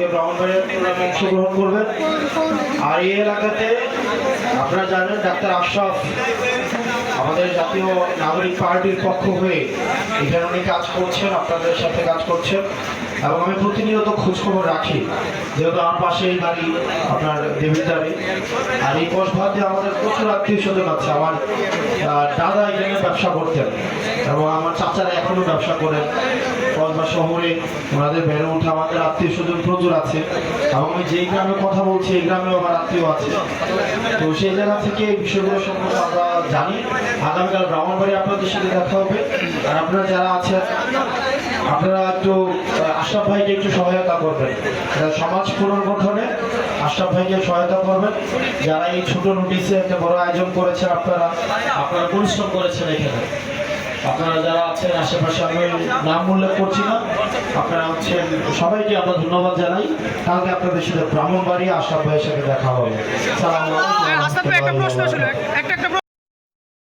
আজকে ব্রাহ্মণবাড়িয়ার প্রোগ্রামে অংশগ্রহণ করবেন। আর এই এলাকাতে আপনারা জানেন, ডাক্তার আশরাফ আমাদের জাতীয় নাগরিক পার্টির পক্ষ হয়ে এখানে উনি কাজ করছেন, আপনাদের সাথে কাজ করছেন। এবং আমি প্রতিনিয়ত খোঁজখবর রাখি, যেহেতু আমার পাশেই বাড়ি, আপনার দেবিদারি আর এই কসভাতে আমাদের প্রচুর আত্মীয় স্বজন আছে। আমার দাদা এখানে ব্যবসা করতেন এবং আমার চাচারা এখনও ব্যবসা করেন। কসবা শহরে ওনাদের বেড়ে উঠে আমাদের আত্মীয় স্বজন প্রচুর আছে। এবং আমি যেই গ্রামে কথা বলছি, এই গ্রামেও আমার আত্মীয় আছে। তো সেই জায়গা থেকে বিষয়গুলো সম্পর্কে আমরা জানি। আগামীকাল আপনাদের সাথে দেখা হবে। আর আপনারা যারা আছেন, আপনারা একটু আশরাফ ভাইকে একটু সহায়তা করবেন। সমাজ পুনর্গঠনে আশরাফ ভাইকে সহায়তা করবেন। যারা এই ছোট নোটিশে একটা বড় আয়োজন করেছেন আপনারা আপনারা পরিশ্রম করেছেন এখানে। আপনারা যারা আছেন আশেপাশে আমি নাম উল্লেখ করছি না। আপনারা হচ্ছেন সবাইকে আমরা ধন্যবাদ জানাই। কালকে আপনাদের সাথে ব্রাহ্মণবাড়ি আশা ভাইয়ের সাথে দেখা হবে। সালাম একটা প্রশ্ন ছিল একটা একটা প্রশ্ন